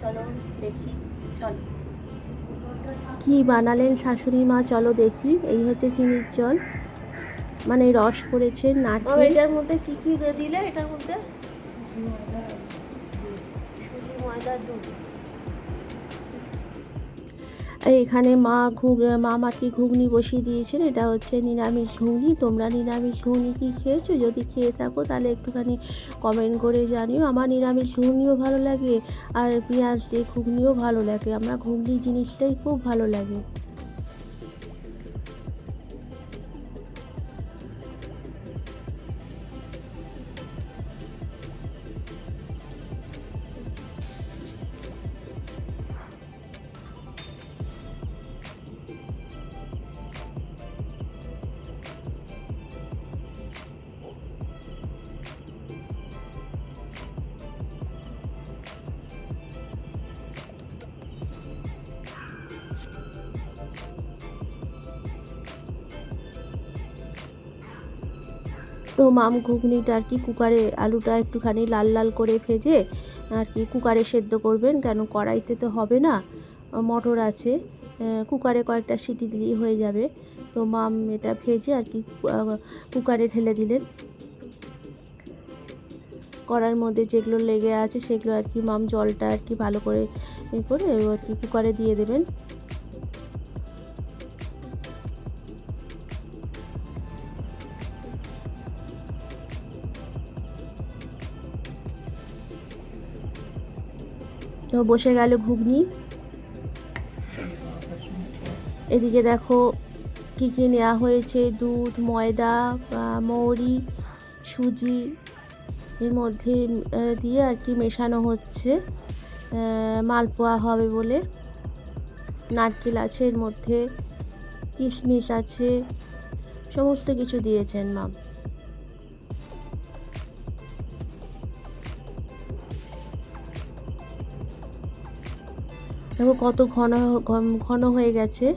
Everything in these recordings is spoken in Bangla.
চলো দেখি চলো। কি বানালেন শাশুড়ি মা? চলো দেখি। এই হচ্ছে চিনির জল। মানে রস করেছে নারকেল। এটার মধ্যে কি কি দিলে? এটার মধ্যে? ময়দা। দুধ। এখানে মা ঘুগ মা মাটি ঘুগনি বসিয়ে দিয়েছেন। এটা হচ্ছে নিরামিষ ঘুগনি। তোমরা নিরামিষ ঘুগনি কি খেয়েছো? যদি খেয়ে থাকো, তাহলে একটুখানি কমেন্ট করে জানিও। আমার নিরামিষ ঘুগনিও ভালো লাগে, আর পেঁয়াজ দিয়ে ঘুগনিও ভালো লাগে। আমরা ঘুগনি জিনিসটাই খুব ভালো লাগে। তো মাম ঘুগনিটা আর কি কুকারে আলুটা একটুখানি লাল লাল করে ভেজে আর কি কুকারে সেদ্ধ করবেন, কেন কড়াইতে তো হবে না, মটর আছে কুকারে কয়েকটা সিটি দিলেই হয়ে যাবে। তো মাম এটা ভেজে আর কি কুকারে ঢেলে দিলেন। কড়াইয়ের মধ্যে যেগুলো লেগে আছে সেগুলো আর কি মাম জলটা আর কি ভালো করে করে আর কি কুকারে দিয়ে দেবেন। তো বসে গেল ঘুগনি। এদিকে দেখো কী কী নেওয়া হয়েছে, দুধ, ময়দা মৌরি, সুজি, এর মধ্যে দিয়ে আর কি মেশানো হচ্ছে। মালপোয়া হবে বলে। নারকেল আছে এর মধ্যে, কিশমিশ আছে, সমস্ত কিছু দিয়েছেন মাম দেখো কত ঘন, ঘন- হয়ে গেছে।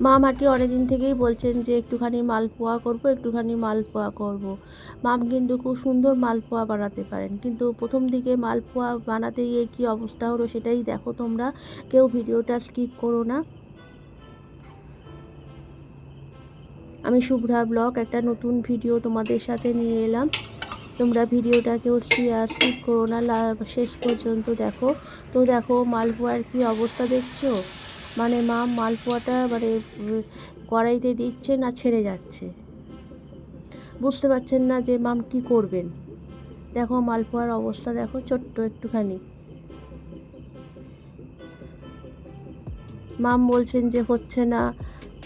মা আমাকে অনেকদিন থেকেই বলছেন যে একটুখানি মালপোয়া করব, একটুখানি মালপোয়া করব। মাম কিন্তু খুব সুন্দর মালপোয়া বানাতে পারেন। কিন্তু প্রথম দিকে মালপোয়া বানাতে গিয়ে কী অবস্থা হলো সেটাই দেখো তোমরা। কেউ ভিডিওটা স্কিপ করো না। আমি শুভ্রা ব্লগ, একটা নতুন ভিডিও তোমাদের সাথে নিয়ে এলাম। তোমরা ভিডিওটা কেউ স্কিপ করো না শেষ পর্যন্ত দেখো। তো দেখো, মালপোয়ার কি অবস্থা দেখছ? মানে মা মালপোয়াটা মানে কড়াইতে দিচ্ছে না ছেড়ে যাচ্ছে? বুঝতে পারছেন না যে মাম কি করবেন? দেখো মালপোয়ার অবস্থা দেখো, ছোট্ট একটুখানি। মাম বলছেন যে হচ্ছে না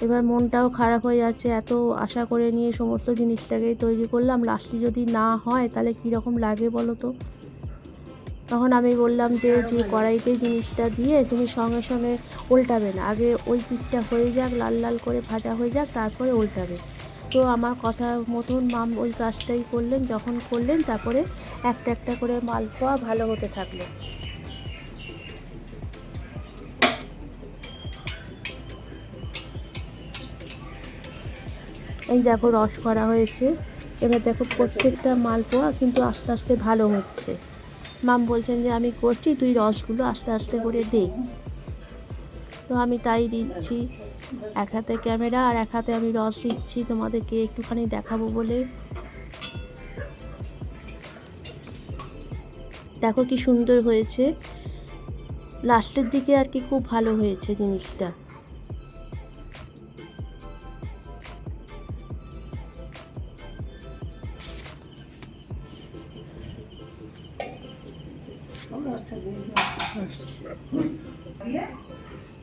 এবার মনটাও খারাপ হয়ে যাচ্ছে এত আশা করে নিয়ে সমস্ত জিনিসটাকে তৈরি করলাম। লাস্টে যদি না হয় তাহলে কীরকম লাগে বলো তো? তখন আমি বললাম যে যে কড়াইতে জিনিসটা দিয়ে তুমি সঙ্গে সঙ্গে উল্টাবে না। আগে ওই পিঠটা হয়ে যাক লাল লাল করে ভাজা হয়ে যাক তারপরে উল্টাবে তো আমার কথা মতন মাম ওই কাজটাই করলেন যখন করলেন তারপরে একটা একটা করে মালপোয়া ভালো হতে থাকল। এই দেখো রস করা হয়েছে। এবার দেখো প্রত্যেকটা মালপোয়া কিন্তু আস্তে আস্তে ভালো হচ্ছে। মাম বলছেন যে, আমি করছি, তুই রসগুলো আস্তে আস্তে করে দে। তো আমি তাই দিচ্ছি। এক হাতে ক্যামেরা আর এক হাতে আমি রস দিচ্ছি। তোমাদেরকে একটুখানি দেখাবো বলে। দেখো কি সুন্দর হয়েছে। লাস্টের দিকে আর কি খুব ভালো হয়েছে জিনিসটা।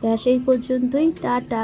ব্যাস এই পর্যন্তই টাটা